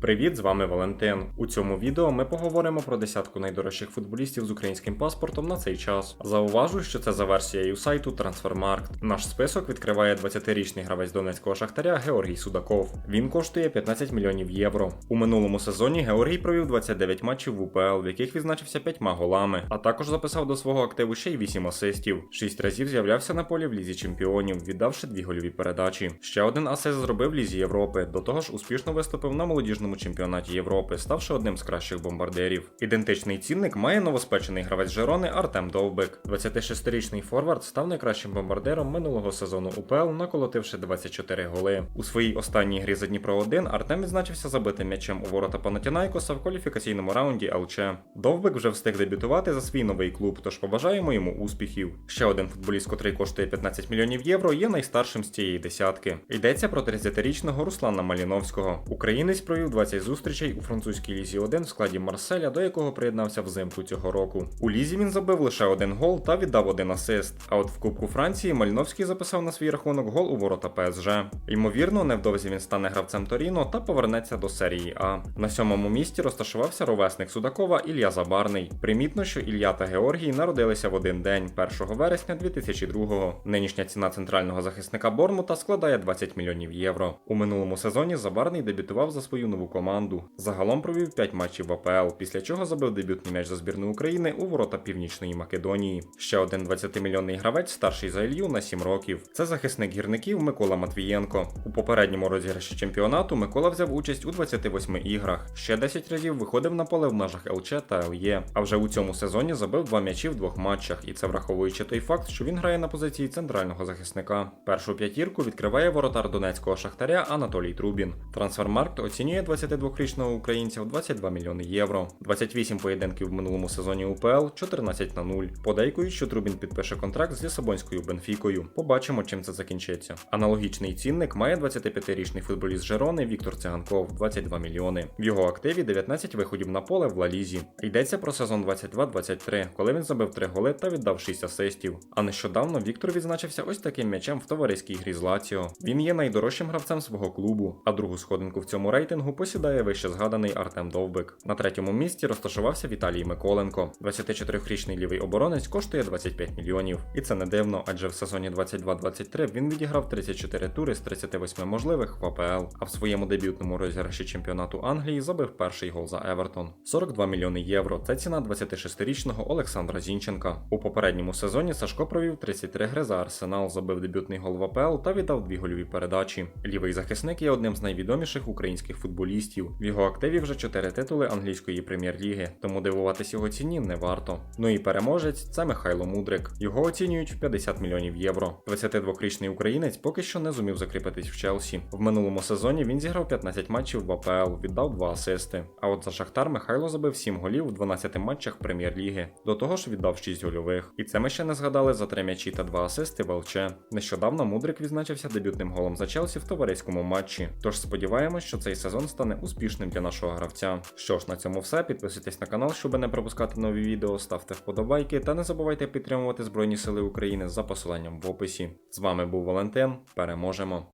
Привіт, з вами Валентин. У цьому відео ми поговоримо про десятку найдорожчих футболістів з українським паспортом на цей час. Зауважу, що це за версією сайту Transfermarkt. Наш список відкриває 20-річний гравець донецького шахтаря Георгій Судаков. Він коштує 15 мільйонів євро. У минулому сезоні Георгій провів 29 матчів в УПЛ, в яких відзначився 5 голами, а також записав до свого активу ще й 8 асистів. 6 разів з'являвся на полі в лізі чемпіонів, віддавши дві гольові передачі. Ще один асист зробив в лізі Європи. До того ж, успішно виступив на молодіжному чемпіонаті Європи, ставши одним з кращих бомбардирів. Ідентичний цінник має новоспечений гравець Жерони Артем Довбик. 26-річний форвард став найкращим бомбардиром минулого сезону УПЛ, наколотивши 24 голи. У своїй останній грі за Дніпро 1 Артем відзначився забитим м'ячем у ворота Панатінайкоса в кваліфікаційному раунді ЛЧ. Довбик вже встиг дебютувати за свій новий клуб, тож побажаємо йому успіхів. Ще один футболіст, котрий коштує 15 мільйонів євро, є найстаршим з цієї десятки. Йдеться про 30-річного Руслана Маліновського. Українець провів 20 зустрічей у французькій лізі 1 в складі Марселя, до якого приєднався взимку цього року. У лізі він забив лише один гол та віддав один асист. А от в Кубку Франції Мальновський записав на свій рахунок гол у ворота ПСЖ. Ймовірно, невдовзі він стане гравцем Торіно та повернеться до серії А. На сьомому місці розташувався ровесник Судакова Ілля Забарний. Примітно, що Ілля та Георгій народилися в один день 1 вересня 2002-го. Нинішня ціна центрального захисника Бормута складає 20 мільйонів євро. У минулому сезоні Забарний дебютував за свою нову команду. Загалом провів 5 матчів в АПЛ, після чого забив дебютний м'яч за збірну України у ворота Північної Македонії. Ще один 20-мільйонний гравець старший за Ілью на 7 років. Це захисник гірників Микола Матвієнко. У попередньому розіграші чемпіонату Микола взяв участь у 28 іграх. Ще 10 разів виходив на поле в межах ЛЧ та ЛЄ. А вже у цьому сезоні забив два м'ячі в двох матчах, і це враховуючи той факт, що він грає на позиції центрального захисника. Першу п'ятірку відкриває воротар донецького шахтаря Анатолій Трубін. Трансфермаркт оцінює 22-річного українця в 22 мільйони євро. 28 поєдинків в минулому сезоні УПЛ, 14 на 0. Подейкують, що Трубін підпише контракт з Лісабонською Бенфікою. Побачимо, чим це закінчиться. Аналогічний цінник має 25-річний футболіст Жерони Віктор Циганков 22 мільйони. В його активі 19 виходів на поле в Лалізі. Йдеться про сезон 22-23, коли він забив 3 голи та віддав 6 асистів. А нещодавно Віктор відзначився ось таким м'ячем в товариській грі з Лаціо. Він є найдорожчим гравцем свого клубу, а другу сходинку в цьому рейтингу посідає вище згаданий Артем Довбик. На третьому місці розташувався Віталій Миколенко. 24-річний лівий оборонець коштує 25 мільйонів. І це не дивно, адже в сезоні 22-23 він відіграв 34 тури з 38 можливих в АПЛ, а в своєму дебютному розіграші чемпіонату Англії забив перший гол за Евертон. 42 мільйони євро. Це ціна 26-річного Олександра Зінченка. У попередньому сезоні Сашко провів 33 гри за Арсенал, забив дебютний гол в АПЛ та віддав дві гольові передачі. Лівий захисник є одним з найвідоміших українських футболістів. В його активі вже 4 титули англійської прем'єр-ліги, тому дивуватись його ціні не варто. Ну і переможець це Михайло Мудрик. Його оцінюють в 50 мільйонів євро. 22-річний українець поки що не зумів закріпитись в Челсі. В минулому сезоні він зіграв 15 матчів в АПЛ, віддав 2 асисти. А от за Шахтар Михайло забив 7 голів у 12 матчах прем'єр-ліги. До того ж віддав 6 гольових. І це ми ще не згадали за 3 м'ячі та 2 асисти в ЛЧ. Нещодавно Мудрик відзначився дебютним голом за Челсі в товариському матчі. Тож сподіваємось, що цей сезон стане успішним для нашого гравця. Що ж, на цьому все. Підписуйтесь на канал, щоб не пропускати нові відео, ставте вподобайки та не забувайте підтримувати Збройні Сили України за посиланням в описі. З вами був Валентин. Переможемо!